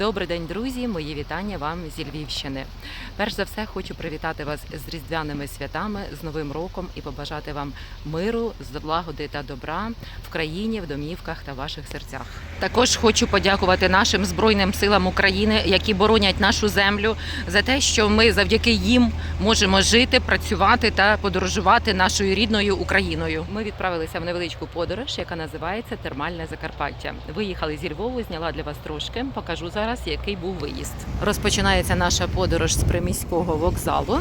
Добрий день, друзі! Мої вітання вам зі Львівщини. Перш за все, хочу привітати вас з різдвяними святами, з Новим роком і побажати вам миру, злагоди та добра в країні, в домівках та ваших серцях. Також хочу подякувати нашим збройним силам України, які боронять нашу землю, за те, що ми завдяки їм можемо жити, працювати та подорожувати нашою рідною Україною. Ми відправилися в невеличку подорож, яка називається Термальне Закарпаття. Виїхали зі Львову, зняла для вас трошки. Покажу зараз, який був виїзд. Розпочинається наша подорож з приміського вокзалу.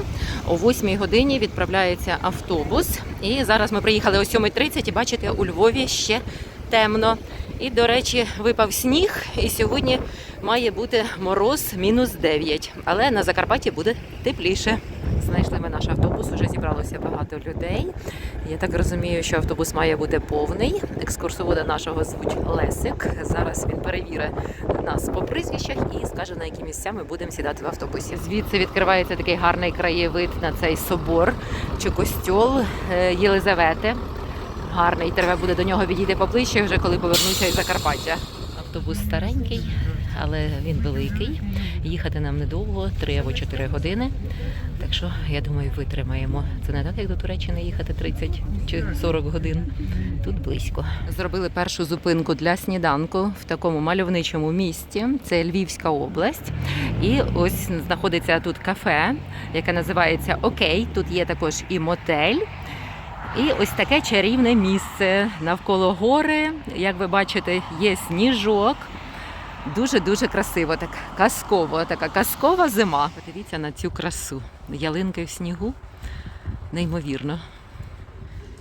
О 8 годині відправляється автобус. І зараз ми приїхали о 7.30 і бачите, у Львові ще темно. І, до речі, випав сніг, і сьогодні має бути мороз мінус 9. Але на Закарпатті буде тепліше. Знайшли ми наш автобус, уже зібралося багато людей. Я так розумію, що автобус має бути повний. Екскурсовода нашого звуть Лесик. Зараз він перевірить нас по прізвищах і скаже, на які місця ми будемо сідати в автобусі. Звідси відкривається такий гарний краєвид на цей собор чи костьол е, Єлизавети. Гарний, треба буде до нього відійти поближче, вже коли повернуся із Закарпаття. Автобус старенький, але він великий. Їхати нам недовго, 3 або 4 години. Так що, я думаю, витримаємо. Це не так, як до Туреччини їхати 30 чи 40 годин. Тут близько. Зробили першу зупинку для сніданку в такому мальовничому місті. Це Львівська область. І ось знаходиться тут кафе, яке називається Окей. Тут є також і мотель. І ось таке чарівне місце навколо гори. Як ви бачите, є сніжок. Дуже-дуже красиво, так казково, така казкова зима. Подивіться на цю красу. Ялинки в снігу. Неймовірно.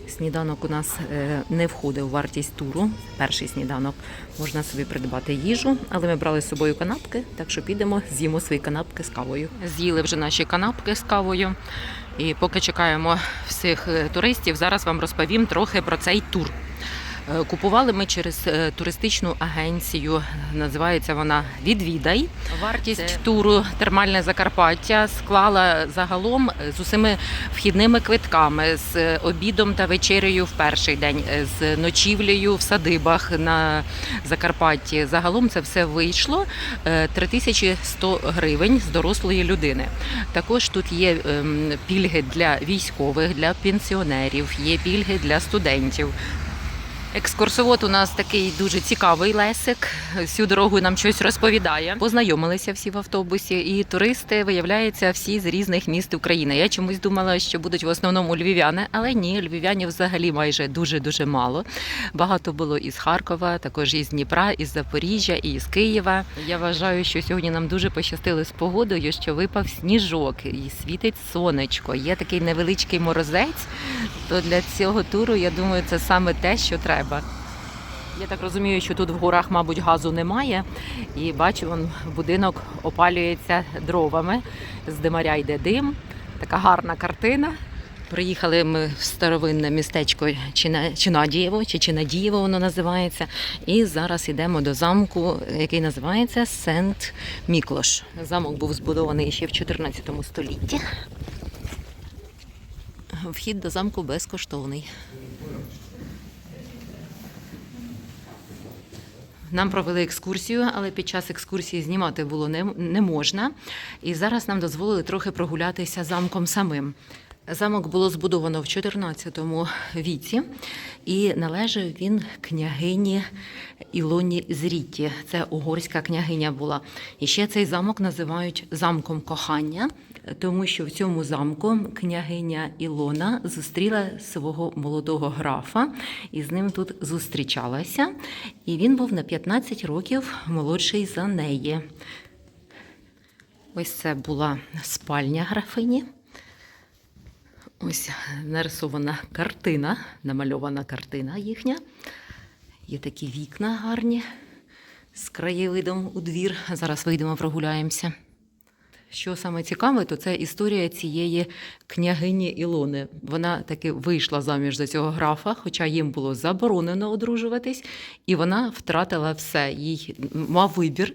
Сніданок у нас е, не входить у вартість туру. Перший сніданок можна собі придбати їжу, але ми брали з собою канапки, так що підемо, з'їмо свої канапки з кавою. З'їли вже наші канапки з кавою. І поки чекаємо всіх е, туристів, зараз вам розповім трохи про цей тур. Е, Купували ми через е, туристичну агенцію. Називається вона Відвідай. Вартість туру Термальне Закарпаття склала загалом е, з усіми вхідними квитками, з обідом та вечерею в перший день, з ночівлею в садибах на Закарпатті. Загалом це все вийшло е, 3100 гривень з дорослої людини. Також тут є ем, пільги для військових, для пенсіонерів, є пільги для студентів. Екскурсовод у нас такий дуже цікавий Лесик. Всю дорогу нам щось розповідає. Познайомилися всі в автобусі, і туристи виявляються всі з різних міст України. Я чомусь думала, що будуть в основному львів'яни, але ні, львів'янів взагалі майже дуже дуже мало. Багато було із Харкова, також із Дніпра, із Запоріжжя і із Києва. Я вважаю, що сьогодні нам дуже пощастило з погодою, що випав сніжок і світить сонечко. Є такий невеличкий морозець. То для цього туру я думаю, це саме те, що треба. Я так розумію, що тут в горах, мабуть, газу немає. І бачу, вон будинок опалюється дровами. З димаря йде дим. Така гарна картина. Приїхали ми в старовинне містечко Чина- Чинадієво, чи Чинадієво воно називається. І зараз йдемо до замку, який називається Сент Міклош. Замок був збудований ще в 14 столітті. Вхід до замку безкоштовний. Нам провели екскурсію, але під час екскурсії знімати було не, не можна. І зараз нам дозволили трохи прогулятися замком самим. Замок було збудовано в 14 віці, і належав він княгині Ілоні Зрітті. Це угорська княгиня була. І ще цей замок називають замком кохання, тому що в цьому замку княгиня Ілона зустріла свого молодого графа і з ним тут зустрічалася. І він був на 15 років молодший за неї. Ось це була спальня графині. Ось нарисована картина, намальована картина їхня. Є такі вікна гарні з краєвидом у двір. Зараз вийдемо, прогуляємося. Що саме цікаве, то це історія цієї княгині Ілони. Вона таки вийшла заміж за цього графа, хоча їм було заборонено одружуватись, і вона втратила все. Їй мав вибір,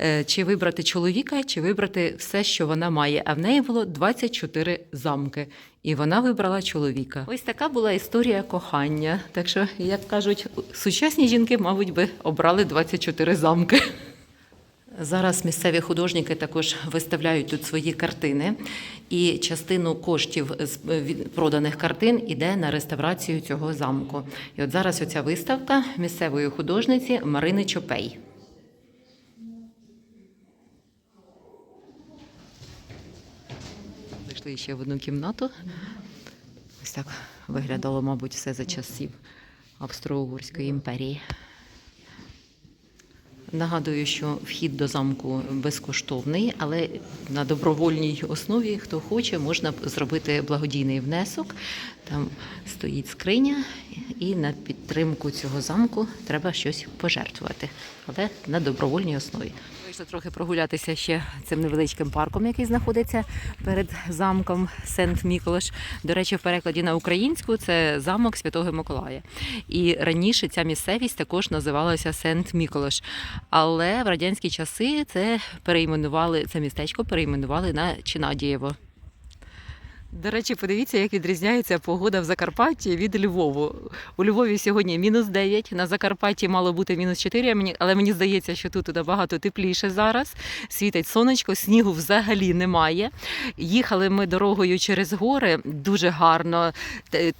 е, чи вибрати чоловіка, чи вибрати все, що вона має. А в неї було 24 замки. І вона вибрала чоловіка. Ось така була історія кохання. Так що, як кажуть, сучасні жінки, мабуть, би обрали 24 замки. Зараз місцеві художники також виставляють тут свої картини, і частину коштів з проданих картин іде на реставрацію цього замку. І от зараз оця виставка місцевої художниці Марини Чопей. Зайшли ще в одну кімнату. Ось так виглядало, мабуть, все за часів Австро-Угорської імперії. Нагадую, що вхід до замку безкоштовний, але на добровольній основі, хто хоче, можна зробити благодійний внесок. Там стоїть скриня, і на підтримку цього замку треба щось пожертвувати, але на добровольній основі. Вийшли трохи прогулятися ще цим невеличким парком, який знаходиться перед замком Сент Міколаш. До речі, в перекладі на українську це замок Святого Миколая. І раніше ця місцевість також називалася Сент Міколаш. Але в радянські часи це перейменували це містечко перейменували на Чинадієво. До речі, подивіться, як відрізняється погода в Закарпатті від Львову. У Львові сьогодні мінус 9, на Закарпатті мало бути мінус 4, мені- але мені здається, що тут набагато тепліше зараз. Світить сонечко, снігу взагалі немає. Їхали ми дорогою через гори дуже гарно.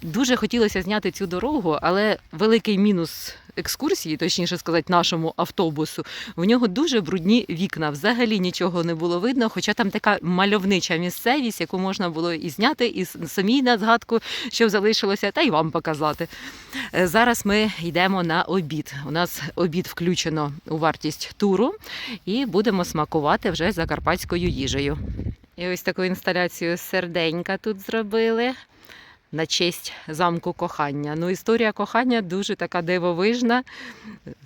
Дуже хотілося зняти цю дорогу, але великий мінус екскурсії, точніше сказати, нашому автобусу, в нього дуже брудні вікна. Взагалі нічого не було видно, хоча там така мальовнича місцевість, яку можна було і зняти, і самій на згадку, що залишилося, та й вам показати. Е, Зараз ми йдемо на обід. У нас обід включено у вартість туру, і будемо смакувати вже закарпатською їжею. І ось таку інсталяцію серденька тут зробили на честь замку кохання. Ну, історія кохання дуже така дивовижна,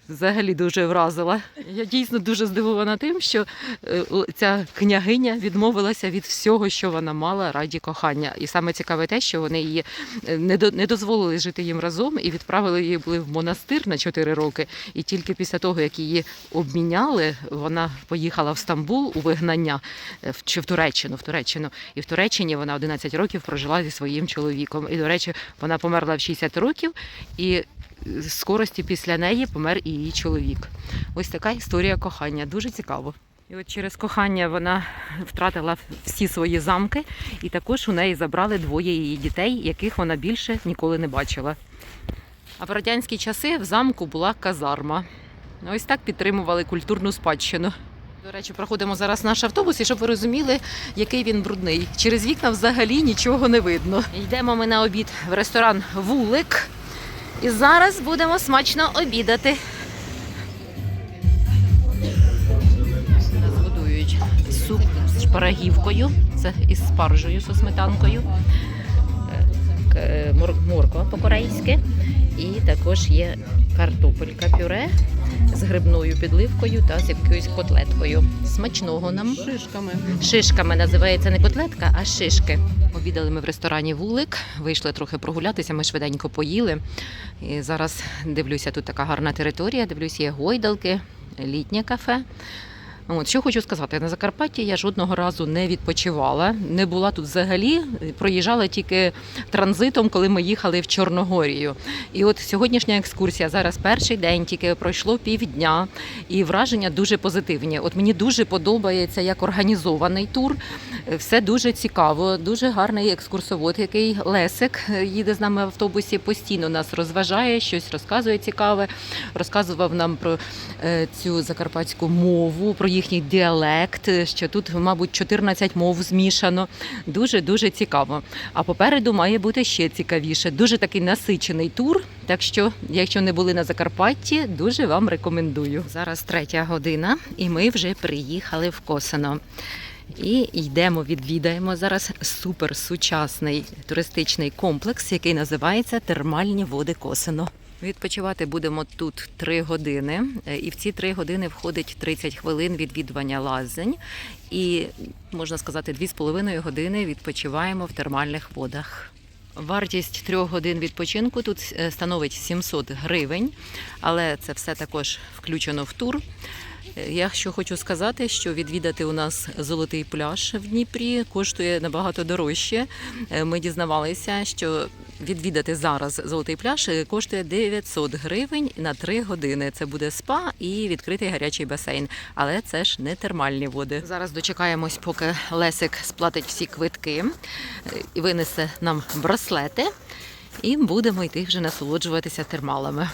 взагалі дуже вразила. Я дійсно дуже здивована тим, що е, ця княгиня відмовилася від всього, що вона мала раді кохання. І саме цікаве те, що вони її е, не, до, не дозволили жити їм разом і відправили її були в монастир на 4 роки. І тільки після того, як її обміняли, вона поїхала в Стамбул у вигнання е, чи в Туреччину, в Туреччину. І в Туреччині вона 11 років прожила зі своїм чоловіком. І, до речі, вона померла в 60 років, і з скорості після неї помер і її чоловік. Ось така історія кохання. Дуже цікаво. І от через кохання вона втратила всі свої замки, і також у неї забрали двоє її дітей, яких вона більше ніколи не бачила. А в радянські часи в замку була казарма. Ось так підтримували культурну спадщину. До речі, проходимо зараз наш автобус, і щоб ви розуміли, який він брудний. Через вікна взагалі нічого не видно. Йдемо ми на обід в ресторан Вулик. І зараз будемо смачно обідати. Нас годують суп з шпарагівкою, це із спаржею, зі сметанкою, е, морква по-корейськи. І також є картопелька пюре з грибною підливкою та з якоюсь котлеткою. Смачного нам. Шишками. Шишками називається не котлетка, а шишки. Обідали ми в ресторані Вулик, вийшли трохи прогулятися, ми швиденько поїли. І зараз дивлюся, тут така гарна територія, дивлюсь, є гойдалки, літнє кафе. От, що хочу сказати, на Закарпатті я жодного разу не відпочивала, не була тут взагалі, проїжджала тільки транзитом, коли ми їхали в Чорногорію. І от сьогоднішня екскурсія зараз перший день, тільки пройшло півдня, і враження дуже позитивні. От мені дуже подобається як організований тур. Все дуже цікаво, дуже гарний екскурсовод, який Лесик е, їде з нами в автобусі, постійно нас розважає, щось розказує цікаве. Розказував нам про е, цю закарпатську мову, про їхній діалект, що тут, мабуть, 14 мов змішано. Дуже дуже цікаво. А попереду має бути ще цікавіше. Дуже такий насичений тур. Так що, якщо не були на Закарпатті, дуже вам рекомендую. Зараз третя година, і ми вже приїхали в Косино. І йдемо, відвідаємо зараз суперсучасний туристичний комплекс, який називається Термальні води Косино. Відпочивати будемо тут три години, е, і в ці три години входить 30 хвилин відвідування лазень, і можна сказати, 2,5 години відпочиваємо в термальних водах. Вартість трьох годин відпочинку тут е, становить 700 гривень, але це все також включено в тур. Е, Я що хочу сказати, що відвідати у нас золотий пляж в Дніпрі коштує набагато дорожче. Ми дізнавалися, що відвідати зараз золотий пляж, коштує 900 гривень на 3 години. Це буде спа і відкритий гарячий басейн. Але це ж не термальні води. Зараз дочекаємось, поки Лесик сплатить всі квитки е, і винесе нам браслети. І будемо йти вже насолоджуватися термалами.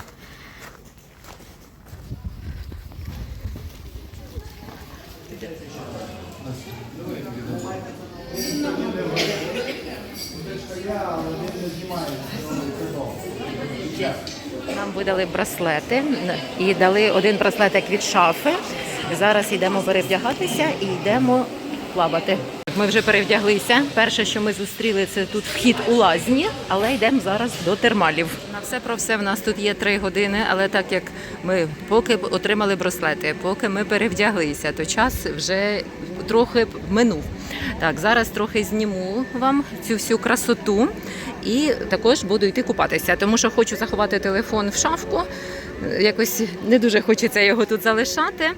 Нам видали браслети і дали один браслетик від шафи. Зараз йдемо перевдягатися і йдемо плавати. Ми вже перевдяглися. Перше, що ми зустріли, це тут вхід у лазні, але йдемо зараз до термалів. На все про все в нас тут є три години, але так як ми поки отримали браслети, поки ми перевдяглися, то час вже трохи минув. Так, зараз трохи зніму вам цю всю красоту і також буду йти купатися, тому що хочу заховати телефон в шафку. Якось не дуже хочеться його тут залишати.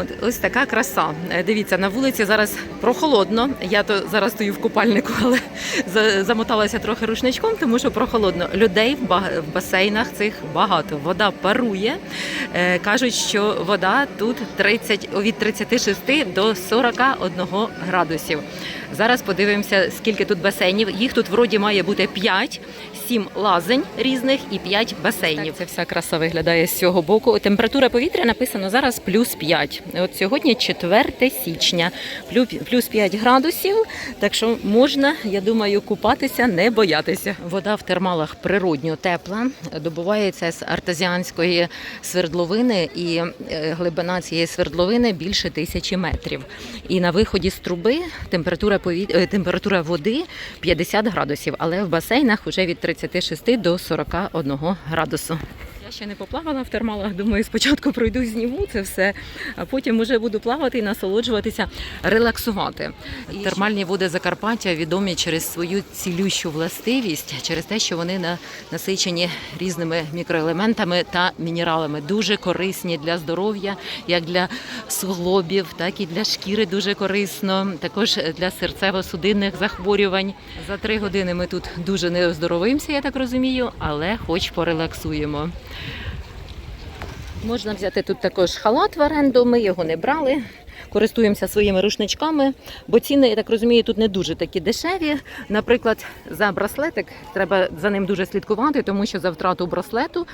От ось така краса. Е, Дивіться, на вулиці зараз прохолодно. Я то зараз стою в купальнику, але замоталася трохи рушничком, тому що прохолодно. Людей в басейнах цих багато. Вода парує. Е, Кажуть, що вода тут 30, від 36 до 41 градусів. Зараз подивимося, скільки тут басейнів. Їх тут вроді має бути 5, 7 лазень різних і 5 басейнів. Це вся краса виглядає з цього боку. Температура повітря написано зараз плюс 5. От сьогодні 4 січня, плюс 5 градусів. Так що можна, я думаю, купатися, не боятися. Вода в термалах природньо тепла, добувається з артезіанської свердловини, і е, глибина цієї свердловини більше тисячі метрів. І на виході з труби температура повітря, е, температура води 50 градусів, але в басейнах вже від 36 до 41 градусу. Я ще не поплавала в термалах. Думаю, спочатку пройду зніму це все, а потім вже буду плавати і насолоджуватися, релаксувати. Термальні води Закарпаття відомі через свою цілющу властивість, через те, що вони на- насичені різними мікроелементами та мінералами, дуже корисні для здоров'я, як для суглобів, так і для шкіри дуже корисно, також для серцево-судинних захворювань. За три години ми тут дуже не оздоровимося, я так розумію, але хоч порелаксуємо. Можна взяти тут також халат в оренду, ми його не брали. Користуємося своїми рушничками, бо ціни, я так розумію, тут не дуже такі дешеві. Наприклад, за браслетик треба за ним дуже слідкувати, тому що за втрату браслету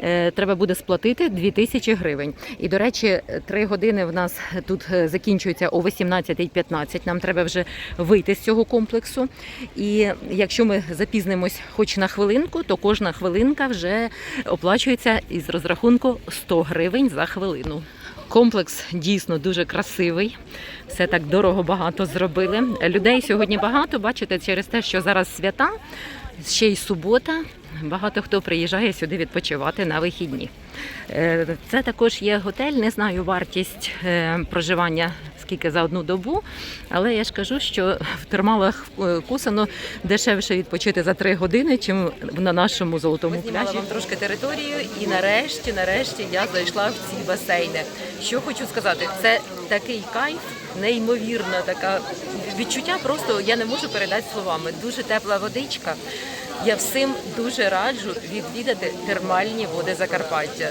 е, треба буде сплатити 2000 гривень. І, до речі, три години в нас тут е, закінчується о 18.15. Нам треба вже вийти з цього комплексу. І якщо ми запізнимось хоч на хвилинку, то кожна хвилинка вже оплачується із розрахунку 100 гривень за хвилину. Комплекс дійсно дуже красивий. Все так дорого багато зробили. Людей сьогодні багато. Бачите, через те, що зараз свята, ще й субота. Багато хто приїжджає сюди відпочивати на вихідні. Е, Це також є готель. Не знаю вартість е, проживання скільки за одну добу, але я ж кажу, що в термалах е, Кусано дешевше відпочити за три години, чим на нашому золотому пляжі. вам трошки територію, і нарешті, нарешті я зайшла в ці басейни. Що хочу сказати, це такий кайф, неймовірна така відчуття. Просто я не можу передати словами. Дуже тепла водичка. Я всім дуже раджу відвідати термальні води Закарпаття.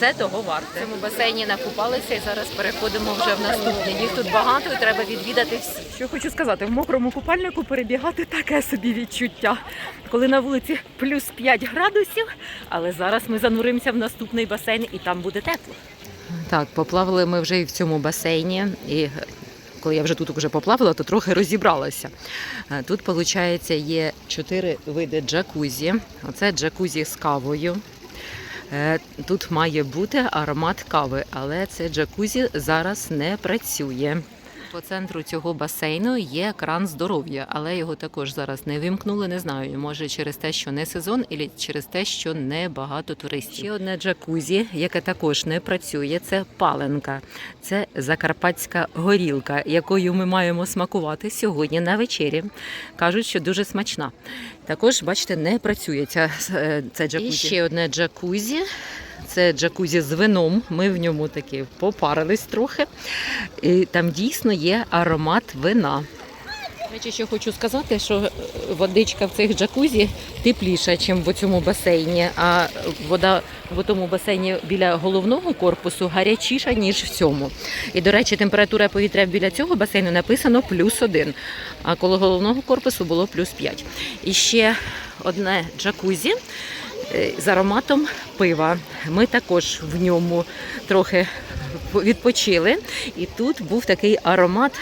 Це- того варте. В цьому басейні накупалися і зараз переходимо вже в наступні. Їх тут багато і треба відвідати всі. Що хочу сказати, в мокрому купальнику перебігати таке собі відчуття, коли на вулиці плюс 5 градусів, але зараз ми зануримося в наступний басейн і там буде тепло. Так, поплавали ми вже і в цьому басейні. І коли я вже тут вже поплавала, то трохи розібралася. Е, Тут, виходить, є чотири види джакузі. Оце джакузі з кавою. Е, Тут має бути аромат кави, але це джакузі зараз не працює. По центру цього басейну є кран здоров'я, але його також зараз не вимкнули. Не знаю, може через те, що не сезон, і через те, що не багато туристів. Ще одне джакузі, яке також не працює, це паленка. Це закарпатська горілка, якою ми маємо смакувати сьогодні на вечері. Кажуть, що дуже смачна. Також, бачите, не працює ця, е, це джакузі. І ще одне джакузі. Це джакузі з вином. Ми в ньому таки попарились трохи. І там дійсно є аромат вина. речі, що хочу сказати, що е, водичка в цих джакузі тепліша, ніж в цьому басейні, а вода в тому басейні біля головного корпусу гарячіша, ніж в цьому. І, до речі, температура повітря біля цього басейну написано плюс один, а коло головного корпусу було плюс 5. І ще одне джакузі з ароматом пива. Ми також в ньому трохи відпочили, і тут був такий аромат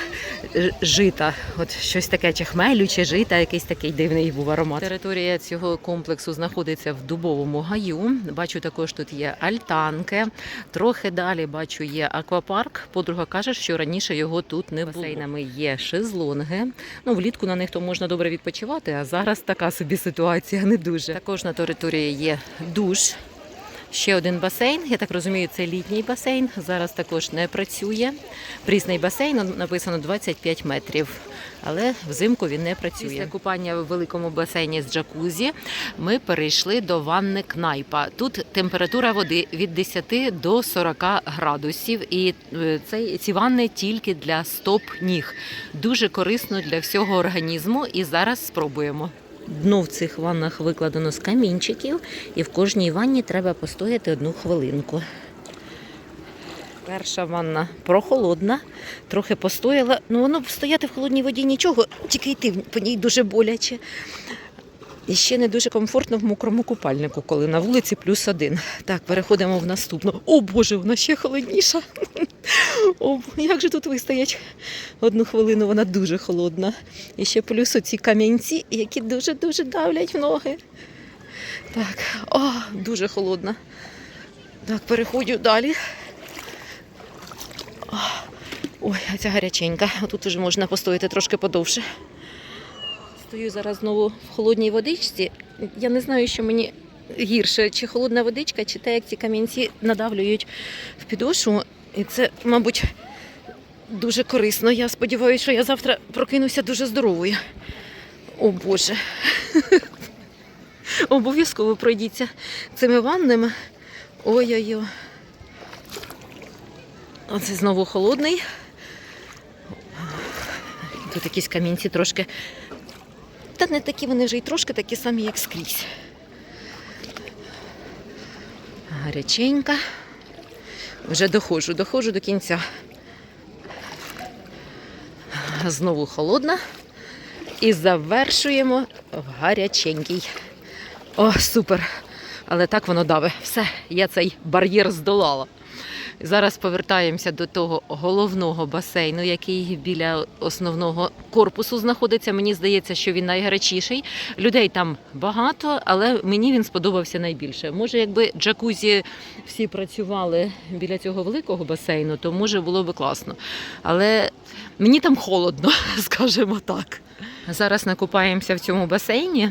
жита. От щось таке чи хмелю, чи жита, якийсь такий дивний був аромат. Територія цього комплексу знаходиться в дубовому гаю. Бачу, також тут є альтанки. Трохи далі бачу є аквапарк. Подруга каже, що раніше його тут не було. Басейнами є шезлонги. Ну, влітку на них то можна добре відпочивати, а зараз така собі ситуація не дуже. Також на території є душ. Ще один басейн. Я так розумію, це літній басейн. Зараз також не працює. Прісний басейн написано 25 метрів, але взимку він не працює. Після купання в великому басейні з джакузі ми перейшли до ванни кнайпа. Тут температура води від 10 до 40 градусів, і е, ці ванни тільки для стоп ніг. Дуже корисно для всього організму. І зараз спробуємо. Дно в цих ваннах викладено з камінчиків, і в кожній ванні треба постояти одну хвилинку. Перша ванна прохолодна, трохи постояла. Ну, воно стояти в холодній воді нічого, тільки йти по ній дуже боляче. І ще не дуже комфортно в мокрому купальнику, коли на вулиці плюс один. Так, переходимо в наступну. О Боже, вона ще холодніша. О, як же тут вистоять одну хвилину, вона дуже холодна. І ще плюс оці камінці, які дуже-дуже давлять в ноги. Так, о, дуже холодна. Так, переходжу далі. Ой, а ця гаряченька. Тут вже можна постояти трошки подовше. Стою зараз знову в холодній водичці. Я не знаю, що мені гірше, чи холодна водичка, чи те, як ці камінці надавлюють в підошву. І це, мабуть, дуже корисно. Я сподіваюся, що я завтра прокинуся дуже здоровою. О Боже. Обов'язково пройдіться цими ваннами. Ой-ой-ой. Оце знову холодний. Тут якісь камінці трошки. Та не такі вони вже й трошки такі самі, як скрізь. Гаряченька. Вже доходжу, доходжу до кінця. Знову холодна. І завершуємо в гаряченький. О, супер! Але так воно даве. Все, я цей бар'єр здолала. Зараз повертаємося до того головного басейну, який біля основного корпусу знаходиться. Мені здається, що він найгарячіший. Людей там багато, але мені він сподобався найбільше. Може, якби джакузі всі працювали біля цього великого басейну, то може було би класно. Але мені там холодно, скажімо так. Зараз накупаємося в цьому басейні.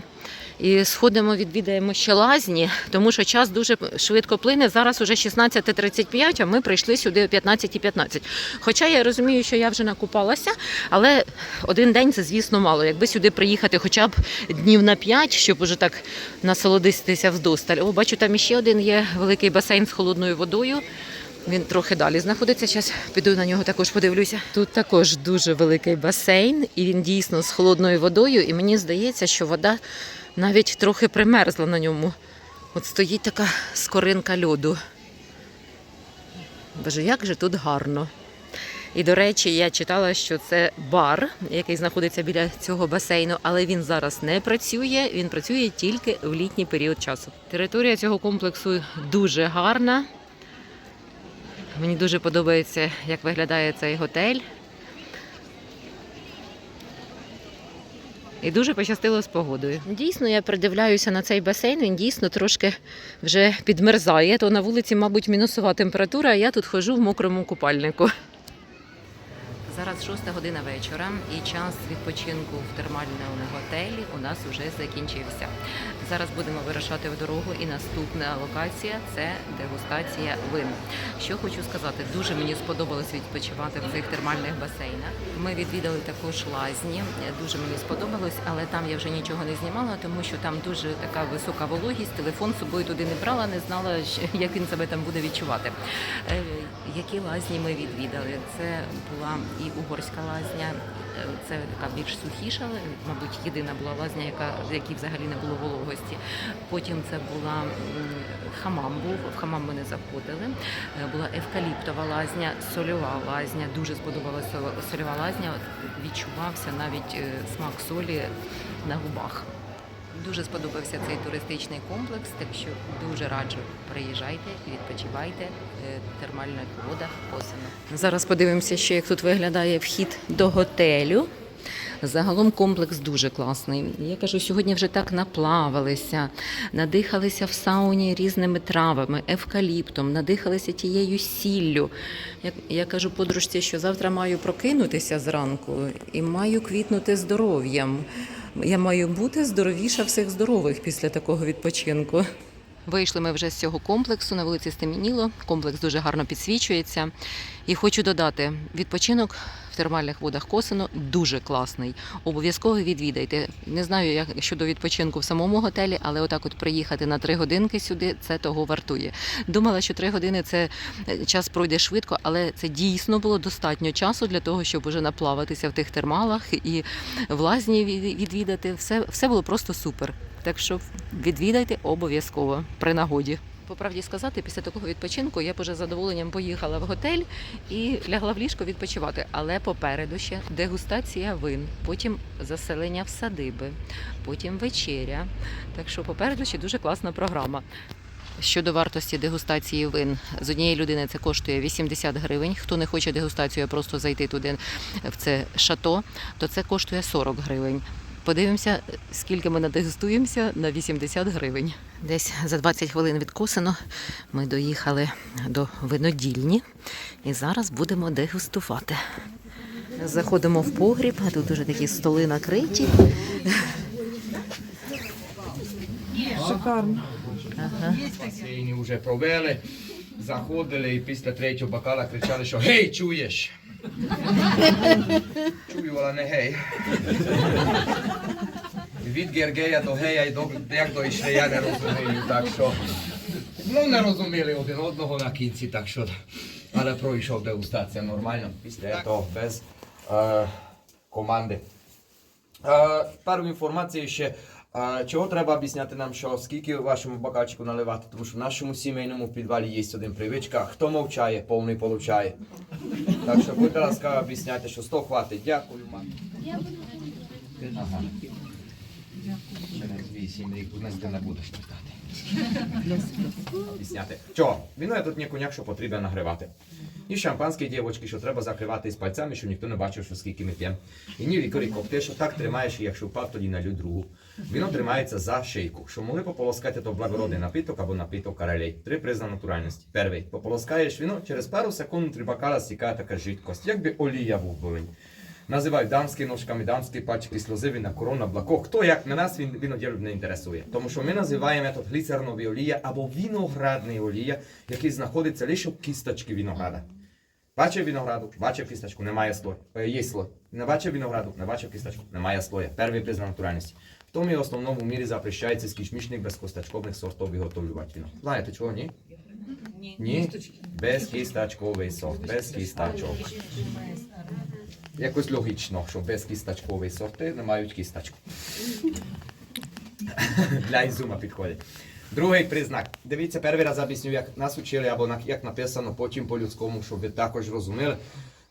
І сходимо, відвідаємо ще лазні, тому що час дуже швидко плине. Зараз уже 16.35, а ми прийшли сюди о 15.15. Хоча я розумію, що я вже накупалася, але один день це, звісно, мало. Якби сюди приїхати хоча б днів на 5, щоб уже так насолодитися вдосталь. О, бачу, там іще один є великий басейн з холодною водою. Він трохи далі знаходиться. Зараз піду на нього також подивлюся. Тут також дуже великий басейн, і він дійсно з холодною водою. І мені здається, що вода навіть трохи примерзла на ньому. От стоїть така скоринка льоду. Боже, як же тут гарно. І, до речі, я читала, що це бар, який знаходиться біля цього басейну, але він зараз не працює. Він працює тільки в літній період часу. Територія цього комплексу дуже гарна. Мені дуже подобається, як виглядає цей готель. І дуже пощастило з погодою. Дійсно, я придивляюся на цей басейн. Він дійсно трошки вже підмерзає. То на вулиці, мабуть, мінусова температура, а я тут ходжу в мокрому купальнику. Зараз 6 година вечора і час відпочинку в термальному готелі у нас вже закінчився. Зараз будемо вирушати в дорогу, і наступна локація це дегустація вин. Що хочу сказати, дуже мені сподобалось відпочивати в цих термальних басейнах. Ми відвідали також лазні. Дуже мені сподобалось, але там я вже нічого не знімала, тому що там дуже така висока вологість. Телефон з собою туди не брала, не знала, як він себе там буде відчувати. Е, Які лазні ми відвідали? Це була і угорська лазня. Е, Це така більш сухіша, мабуть, єдина була лазня, яка в якій взагалі не було вологості. Потім це була хамам був. В хамам ми заходили. Е, Була евкаліптова лазня, сольова лазня. Дуже сподобалася сольова лазня. Відчувався навіть е, смак солі на губах. Дуже сподобався цей туристичний комплекс, так що дуже раджу приїжджайте, відпочивайте термальна вода осені. Зараз подивимося, ще як тут виглядає вхід до готелю. Загалом комплекс дуже класний. Я кажу, сьогодні вже так наплавалися, надихалися в сауні різними травами, евкаліптом, надихалися тією сіллю. Я, я кажу подружці, що завтра маю прокинутися зранку і маю квітнути здоров'ям. Я маю бути здоровіша всіх здорових після такого відпочинку. Вийшли ми вже з цього комплексу на вулиці Стемініло. Комплекс дуже гарно підсвічується. І хочу додати, відпочинок в термальних водах Косино дуже класний. Обов'язково відвідайте. Не знаю, як щодо відпочинку в самому готелі, але отак от приїхати на три годинки сюди, це того вартує. Думала, що три години це е, час пройде швидко, але це дійсно було достатньо часу для того, щоб уже наплаватися в тих термалах і в відвідати. Все, все було просто супер. Так що відвідайте обов'язково при нагоді. По правді сказати, після такого відпочинку я б уже задоволенням поїхала в готель і лягла в ліжко відпочивати. Але попереду ще дегустація вин, потім заселення в садиби, потім вечеря. Так що попереду ще дуже класна програма. Щодо вартості дегустації вин з однієї людини це коштує 80 гривень. Хто не хоче дегустацію, а просто зайти туди в це шато, то це коштує 40 гривень. Подивимося, скільки ми надегустуємося на 80 гривень. Десь за 20 хвилин від Косино ми доїхали до винодільні і зараз будемо дегустувати. Заходимо в погріб, а тут уже такі столи накриті. Шикарно. Ага. вже провели, заходили і після третього бокала кричали, що гей, чуєш? Csúlyolane hely. Vidgergeljat a hely, aj do, jakdo is ja ne rozumeju, takšo. No, ne od enodnoho na kinci, takšo, ale proišel degustacija normalno. Vi ste to bez uh, komande. Eh, uh, paru informacije še. Uh, чого треба об'ясняти нам, що скільки вашому бокальчику наливати, тому що в нашому сімейному підвалі є один привичка, хто мовчає, повний получає. Так що, будь ласка, об'ясняйте, що 100 хватить. Дякую, мам. Ага. Через 8 рік у нас ти не будеш питати. Об'ясняти. Чого? Віно я тут не коняк, що потрібно нагрівати. І шампанські дівочки, що треба закривати з пальцями, щоб ніхто не бачив, що скільки ми п'ємо. І ні лікарі коктейль, що так тримаєш, і якщо впав, тоді налю другу. Віно тримається за шийку. Що могли пополоскати, то благородний напиток або напиток карелей. Три призна натуральності. Перший. Пополоскаєш віно, через пару секунд три бокала стікає така жидкость, якби олія був болень. Називають дамські ножками, дамські пачки, сльозиві на корона, блако. Хто як на нас він виноділів не інтересує. Тому що ми називаємо тут гліцернові олія або виноградний олія, який знаходиться лише в кісточці винограда. Бачив винограду, бачив кісточку, немає слой. Е, Є слой. Не бачив винограду, не бачив кісточку, немає слоя. Перший признак натуральності. В тому і основному в мірі запрещається з кишмішних безкостачкових сортів виготовлювати вино. Знаєте чого, ні? Ні. Безкісточковий сорт, без кісточок. Якось логічно, що безкісточкові сорти не мають кісточку. Для ізума підходить. Другий признак. Дивіться, перший раз об'ясню, як нас учили, або як написано, потім по-людському, щоб ви також розуміли.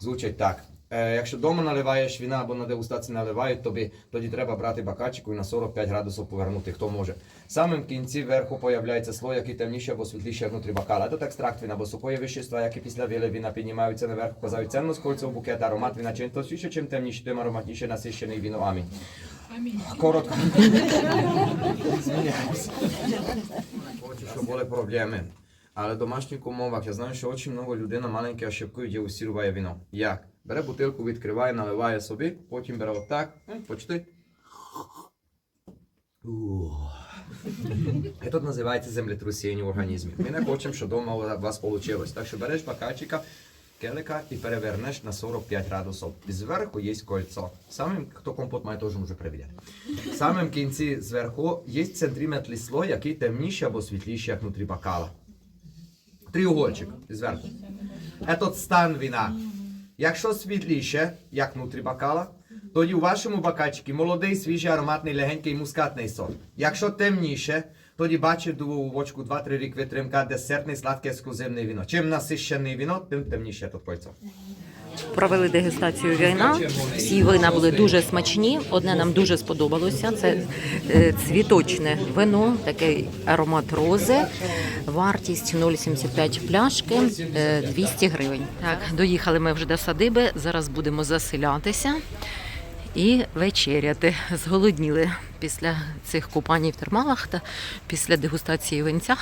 Звучить так. Е, якщо вдома наливаєш віна або на дегустації наливають, тобі тоді треба брати бакачку і на 45 градусів повернути, хто може. Самим в кінці вверху появляється слой, який темніший або світліший внутрі бакала. Тут екстракт вина або сухої вещества, які після віли віна піднімаються наверх, показують цінність кольцевого букет, аромат вина. Чим товстіше, чим темніше, тим ароматніше насищений віно. Амінь. Коротко. Хочу, щоб були проблеми. Але в домашніх умовах я знаю, що дуже много людей на ошибки дегустує вино. Як? Бере бутилку, відкриває, наливає собі, потім бере отак, почти. Це називається землетрусіння в організмі. Ми не хочемо, щоб вдома у вас вийшло. Так що береш бакальчика, келика і перевернеш на 45 градусів. І зверху є кольцо. Самим, хто компот має, теж може перевіряти. В самому кінці зверху є сантиметрний слой, який темніший або світліший, як внутрі бокала. Треугольчик зверху. Этот стан вина. Якщо світліше, як внутрі бакала, тоді у вашому бакальчику молодий, свіжий, ароматний, легенький мускатний сорт. Якщо темніше, тоді бачите у бочку 2-3 рік витримка, десертний, сладке, ексклюзивне віно. Чим насищене віно, тим темніше то пойцо. Провели дегустацію вина. Всі вина були дуже смачні. Одне нам дуже сподобалося. Це е, цвіточне вино, такий аромат рози. Вартість 0,75 пляшки, е, 200 гривень. Так, доїхали ми вже до садиби. Зараз будемо заселятися і вечеряти. Зголодніли після цих купань в термалах та після дегустації винця.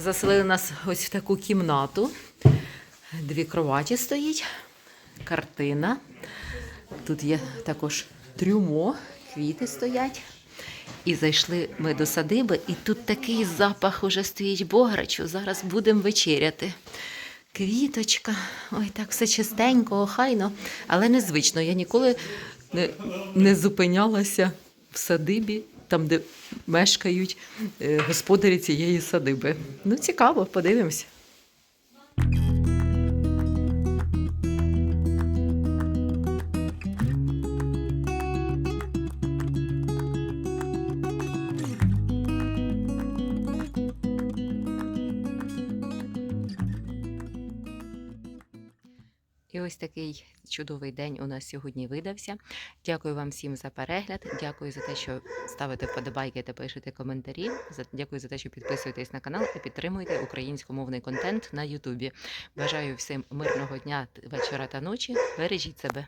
Заселили нас ось в таку кімнату. Дві кроваті стоїть картина. Тут є також трюмо, квіти стоять. І зайшли ми до садиби, і тут такий запах уже стоїть бограчу. Зараз будемо вечеряти. Квіточка, ой, так все чистенько, охайно, але незвично. Я ніколи не, не зупинялася в садибі, там, де мешкають е, господарі цієї садиби. Ну, цікаво, подивимось. Такий чудовий день у нас сьогодні видався. Дякую вам всім за перегляд. Дякую за те, що ставите вподобайки та пишете коментарі. Дякую за те, що підписуєтесь на канал і підтримуєте українськомовний контент на Ютубі. Бажаю всім мирного дня, вечора та ночі. Бережіть себе.